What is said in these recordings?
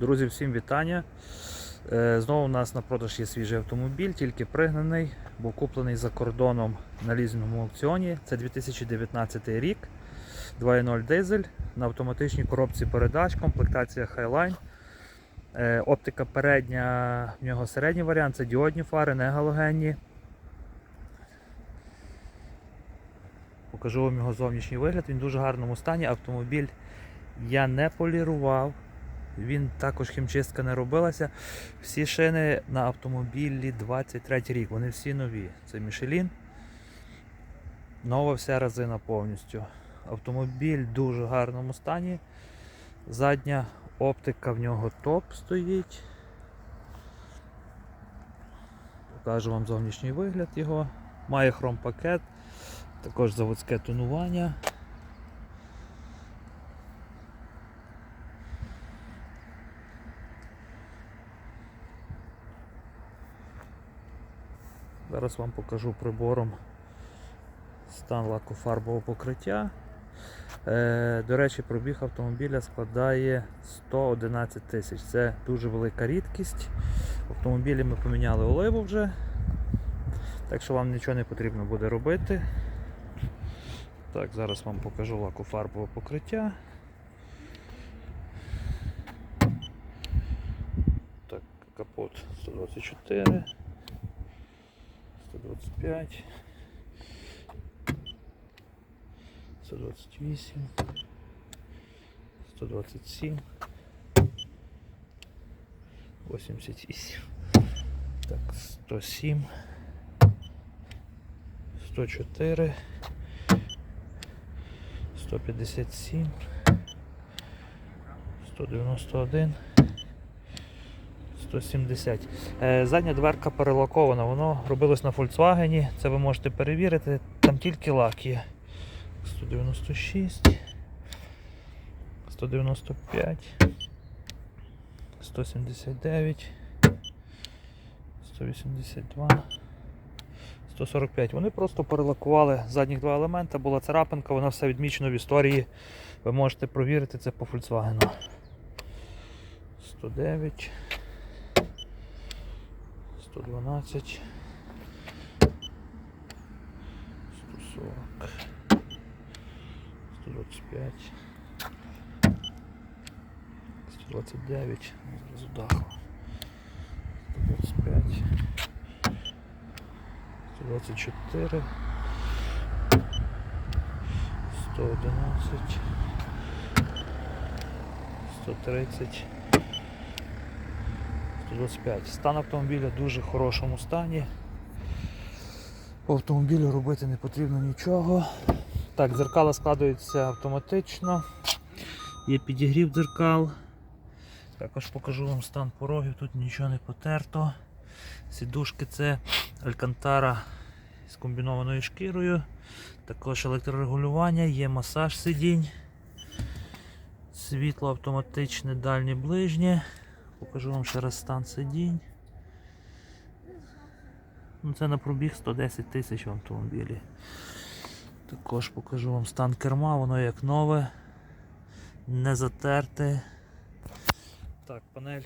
Друзі, всім вітання. Е, Знову у нас на продаж є свіжий автомобіль, тільки пригнаний, був куплений за кордоном на лізному аукціоні. Це 2019 рік. 2.0 дизель на автоматичній коробці передач, комплектація Highline. Е, Оптика передня, в нього середній варіант, це діодні фари, не галогенні. Покажу вам його зовнішній вигляд. Він в дуже гарному стані. Автомобіль я не полірував. Він також хімчистка не робилася. Всі шини на автомобілі 23 рік. Вони всі нові. Це Michelin. Нова вся резина повністю. Автомобіль в дуже гарному стані. Задня оптика в нього топ стоїть. Покажу вам зовнішній вигляд його. Має хром-пакет, також заводське тонування. Зараз вам покажу прибором стан лакофарбового покриття. Е, до речі, пробіг автомобіля складає 111 тисяч. Це дуже велика рідкість. Автомобілі ми поміняли оливу вже, так що вам нічого не потрібно буде робити. Так, зараз вам покажу лакофарбове покриття. Так, капот 124. 125, 128, 127, 88, так, 107, 104, 157, 191. 170. Е, Задня дверка перелакована, воно робилось на Volkswagen, це ви можете перевірити, там тільки лак є. 196, 195, 179, 182, 145. Вони просто перелакували задніх два елемента, була царапинка, вона все відмічено в історії. Ви можете провірити це по Volkswagen. 109. 112 140 125 129 зразу даху 125 124 111 130 125. Стан автомобіля в дуже хорошому стані. По автомобілю робити не потрібно нічого. Так, дзеркала складаються автоматично. Є підігрів дзеркал. Також покажу вам стан порогів, тут нічого не потерто. Сідушки це Алькантара з комбінованою шкірою. Також електрорегулювання, є масаж сидінь. Світло автоматичне, дальнє ближнє. Покажу вам ще раз стан сидінь. Ну, це на пробіг 110 тисяч в автомобілі. Також покажу вам стан керма, воно як нове, не затерте. Так, панель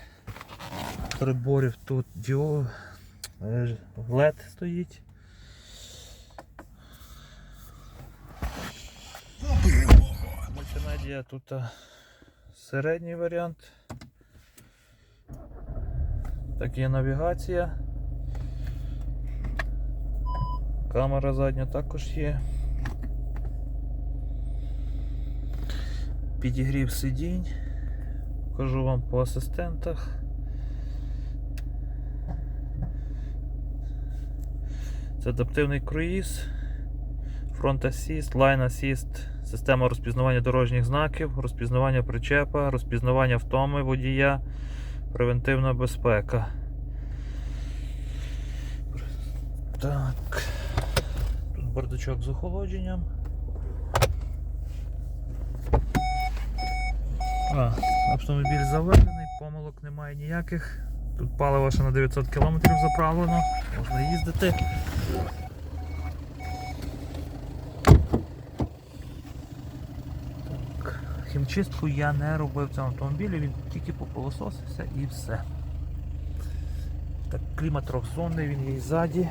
приборів тут діо, е, LED стоїть. Мультимедіа тут середній варіант. Так, є навігація. Камера задня також є. Підігрів сидінь. Покажу вам по асистентах. Це адаптивний круїз, фронт асіст, лайн асіст, система розпізнавання дорожніх знаків, розпізнавання причепа, розпізнавання втоми водія, превентивна безпека. Так. Тут бардачок з охолодженням. А, автомобіль заведений, помилок немає ніяких. Тут паливо ще на 900 км заправлено, можна їздити. Хімчистку я не робив в цьому автомобілі, він тільки попилососився і все. Так, клімат трьохзонний, він є ззаді.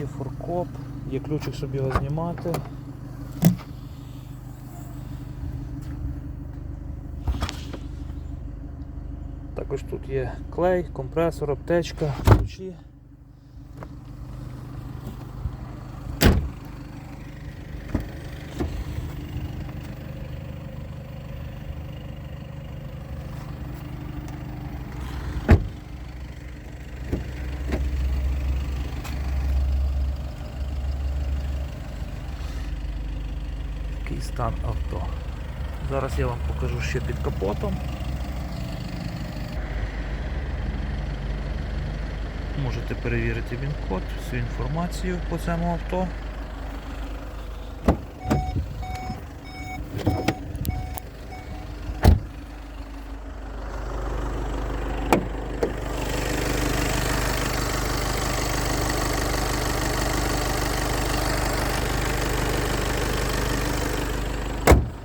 Є форкоп, є ключик, щоб його знімати. Також тут є клей, компресор, аптечка, ключі. Стан авто. Зараз я вам покажу ще під капотом. Можете перевірити він-код, всю інформацію по цьому авто.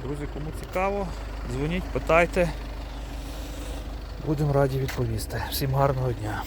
Друзі, кому цікаво, дзвоніть, питайте. Будемо раді відповісти. Всім гарного дня.